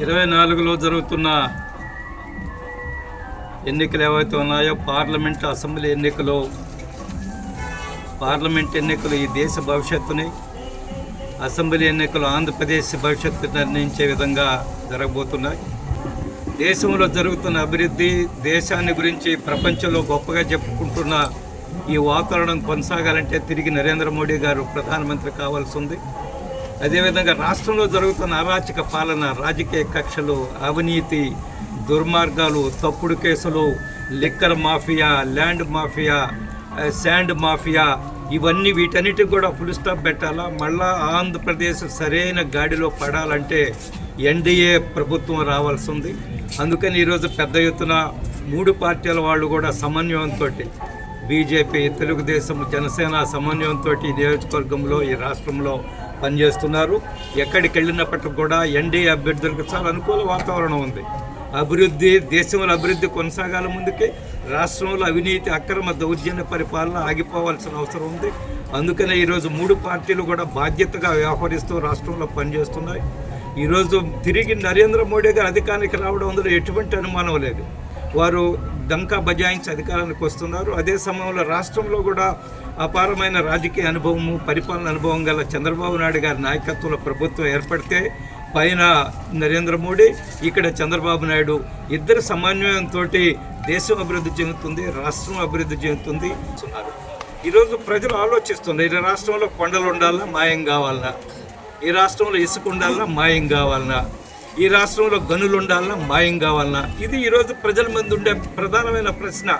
ఇరవై నాలుగులో జరుగుతున్న ఎన్నికలు ఏవైతే ఉన్నాయో పార్లమెంట్ అసెంబ్లీ ఎన్నికలు పార్లమెంట్ ఎన్నికలు ఈ దేశ భవిష్యత్తుని అసెంబ్లీ ఎన్నికలు ఆంధ్రప్రదేశ్ భవిష్యత్తు నిర్ణయించే విధంగా జరగబోతున్నాయి. దేశంలో జరుగుతున్న అభివృద్ధి దేశాన్ని గురించి ప్రపంచంలో గొప్పగా చెప్పుకుంటున్న ఈ వాతావరణం కొనసాగాలంటే తిరిగి నరేంద్ర మోడీ గారు ప్రధానమంత్రి కావాల్సి ఉంది. అదేవిధంగా రాష్ట్రంలో జరుగుతున్న అరాచక పాలన రాజకీయ కక్షలు అవినీతి దుర్మార్గాలు తప్పుడు కేసులు liquor mafia land mafia sand mafia ఇవన్నీ వీటన్నిటికి కూడా ఫుల్ స్టాప్ పెట్టాలా? మళ్ళా ఆంధ్రప్రదేశ్ సరైన గాడిలో పడాలంటే ఎన్డీఏ ప్రభుత్వం రావాల్సి ఉంది. అందుకని ఈరోజు పెద్ద ఎత్తున మూడు పార్టీల వాళ్ళు కూడా సమన్వయంతో బీజేపీ తెలుగుదేశం జనసేన సమన్వయంతో ఈ నియోజకవర్గంలో ఈ రాష్ట్రంలో పనిచేస్తున్నారు. ఎక్కడికి వెళ్ళినప్పటికి కూడా ఎన్డీఏ అభ్యర్థులకు చాలా అనుకూల వాతావరణం ఉంది. అభివృద్ధి దేశంలో అభివృద్ధి కొనసాగాల ముందుకే రాష్ట్రంలో అవినీతి అక్రమ దౌర్జన్య పరిపాలన ఆగిపోవాల్సిన అవసరం ఉంది. అందుకనే ఈరోజు మూడు పార్టీలు కూడా బాధ్యతగా వ్యవహరిస్తూ రాష్ట్రంలో పనిచేస్తున్నాయి. ఈరోజు తిరిగి నరేంద్ర మోడీ గారు అధికారానికి రావడం అందులో ఎటువంటి అనుమానం లేదు. వారు డంకా బజాయించి అధికారానికి వస్తున్నారు. అదే సమయంలో రాష్ట్రంలో కూడా అపారమైన రాజకీయ అనుభవము పరిపాలన అనుభవం గల చంద్రబాబు నాయుడు గారి నాయకత్వంలో ప్రభుత్వం ఏర్పడితే పైన నరేంద్ర మోడీ ఇక్కడ చంద్రబాబు నాయుడు ఇద్దరు సమన్వయంతో దేశం అభివృద్ధి చెందుతుంది రాష్ట్రం అభివృద్ధి చెందుతుంది అంటున్నారు. ఈరోజు ప్రజలు ఆలోచిస్తున్నారు ఈ రాష్ట్రంలో కొండలు ఉండాలన్నా మాయం కావాలన్నా ఈ రాష్ట్రంలో ఇసుక ఉండాలన్నా మాయం కావాలన్నా. ఈ రాష్ట్రంలో గనులు ఉండాలన్నా మాయం కావాలన్నా. ఇది ఈరోజు ప్రజల ముందు ఉండే ప్రధానమైన ప్రశ్న.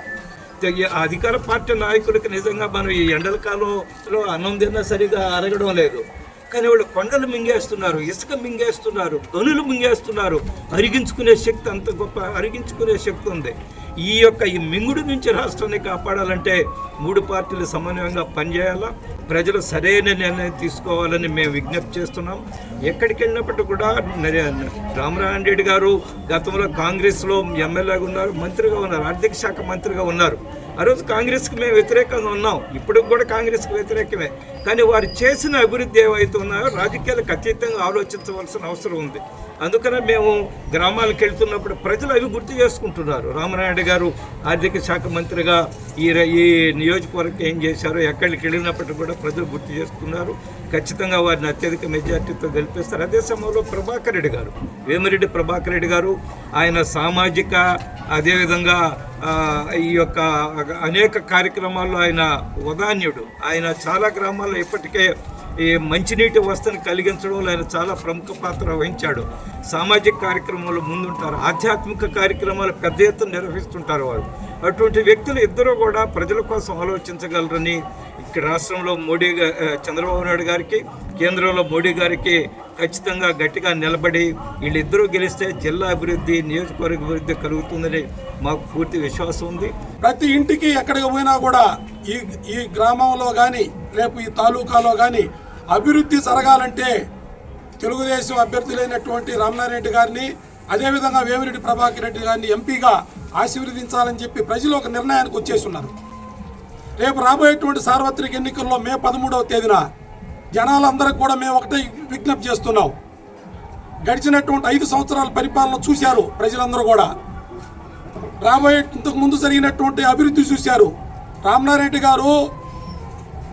అధికార పార్టీ నాయకుడికి నిజంగా మనం ఈ ఎండల కాలంలో అన్నం తిన్నా సరిగా అరగడం లేదు. కానీ వాళ్ళు కొండలు మింగేస్తున్నారు ఇసుక మింగేస్తున్నారు గనులు మింగేస్తున్నారు. అరిగించుకునే శక్తి అంత గొప్ప అరిగించుకునే శక్తి ఉంది. ఈ యొక్క ఈ మింగుడు నుంచి రాష్ట్రాన్ని కాపాడాలంటే మూడు పార్టీలు సమన్వయంగా పనిచేయాలా? ప్రజలు సరైన నిర్ణయం తీసుకోవాలని మేము విజ్ఞప్తి చేస్తున్నాం. ఎక్కడికి వెళ్ళినప్పటికీ కూడా నరే- రామనారాయణ రెడ్డి గారు గతంలో కాంగ్రెస్లో ఎమ్మెల్యేగా ఉన్నారు మంత్రిగా ఉన్నారు ఆర్థిక శాఖ మంత్రిగా ఉన్నారు. ఆ రోజు కాంగ్రెస్కి మేము వ్యతిరేకంగా ఉన్నాం. ఇప్పుడు కూడా కాంగ్రెస్కి వ్యతిరేకమే. కానీ వారు చేసిన అభివృద్ధి ఏవైతే ఉన్నాయో రాజకీయాలకు అతీతంగా ఆలోచించవలసిన అవసరం ఉంది. అందుకనే మేము గ్రామాలకు వెళ్తున్నప్పుడు ప్రజలు అవి గుర్తు చేసుకుంటున్నారు. రామనాయుడు గారు ఆర్థిక శాఖ మంత్రిగా ఈ ఈ నియోజకవర్గం ఏం చేశారో ఎక్కడికి వెళ్ళినప్పటికీ కూడా ప్రజలు గుర్తు చేసుకున్నారు. ఖచ్చితంగా వారిని అత్యధిక మెజార్టీతో గెలిపిస్తారు. అదే సమయంలో ప్రభాకర్ రెడ్డి గారు వేమిరెడ్డి ప్రభాకర్ రెడ్డి గారు ఆయన సామాజిక అదేవిధంగా ఈ యొక్క అనేక కార్యక్రమాల్లో ఆయన ఉదాన్యుడు ఆయన చాలా గ్రామాల్లో ఇప్పటికే ఈ మంచినీటి వ్యవస్థను కలిగించడంలో ఆయన చాలా ప్రముఖ పాత్ర వహించాడు. సామాజిక కార్యక్రమాలు ముందుంటారు. ఆధ్యాత్మిక కార్యక్రమాలు పెద్ద ఎత్తున నిర్వహిస్తుంటారు వారు. అటువంటి వ్యక్తులు ఇద్దరు కూడా ప్రజల కోసం ఆలోచించగలరని ఇక్కడ రాష్ట్రంలో మోడీ చంద్రబాబు నాయుడు గారికి కేంద్రంలో మోడీ గారికి ఖచ్చితంగా గట్టిగా నిలబడి వీళ్ళిద్దరూ గెలిస్తే జిల్లా అభివృద్ధి నియోజకవర్గ అభివృద్ధి కలుగుతుందని మాకు పూర్తి విశ్వాసం ఉంది. ప్రతి ఇంటికి ఎక్కడికి పోయినా కూడా ఈ ఈ గ్రామంలో కానీ రేపు ఈ తాలూకాలో కానీ అభివృద్ధి జరగాలంటే తెలుగుదేశం అభ్యర్థులైనటువంటి రామనారెడ్డి గారిని అదేవిధంగా వేమిరెడ్డి ప్రభాకర్ రెడ్డి గారిని ఎంపీగా ఆశీర్వదించాలని చెప్పి ప్రజలు ఒక నిర్ణయానికి వచ్చేస్తున్నారు. రేపు రాబోయేటువంటి సార్వత్రిక ఎన్నికల్లో మే పదమూడవ తేదీన జనాలందరికీ కూడా మేము ఒకటే విజ్ఞప్తి చేస్తున్నాం. గడిచినటువంటి ఐదు సంవత్సరాల పరిపాలన చూశారు ప్రజలందరూ కూడా. రాబోయే ఇంతకు ముందు జరిగినటువంటి అభివృద్ధి చూశారు. రామనారెడ్డి గారు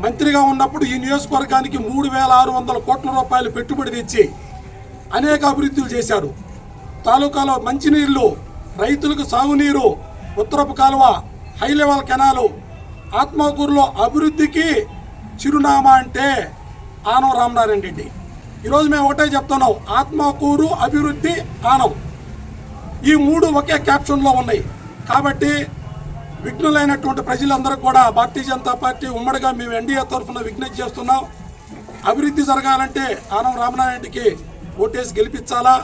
మంత్రిగా ఉన్నప్పుడు ఈ నియోజకవర్గానికి మూడు వేల ఆరు వందల కోట్ల రూపాయలు పెట్టుబడి తెచ్చి అనేక అభివృద్ధులు చేశారు. తాలూకాలో మంచినీళ్ళు రైతులకు సాగునీరు ఉత్తరపు కాలువ హై లెవెల్ కెనాలు ఆత్మకూరులో అభివృద్ధికి చిరునామా అంటే ఆనం రామనారాయణ రెడ్డి. ఈరోజు మేము ఒకటే చెప్తున్నాం ఆత్మకూరు అభివృద్ధి ఆనం. ఈ మూడు ఒకే క్యాప్షన్లో ఉన్నాయి. కాబట్టి విఘ్నులైనటువంటి ప్రజలందరూ కూడా భారతీయ జనతా పార్టీ ఉమ్మడిగా మేము ఎన్డీఏ తరఫున విజ్ఞప్తి చేస్తున్నాం. అభివృద్ధి జరగాలంటే ఆనం రామనారాయణకి ఓటేసి గెలిపించాలా?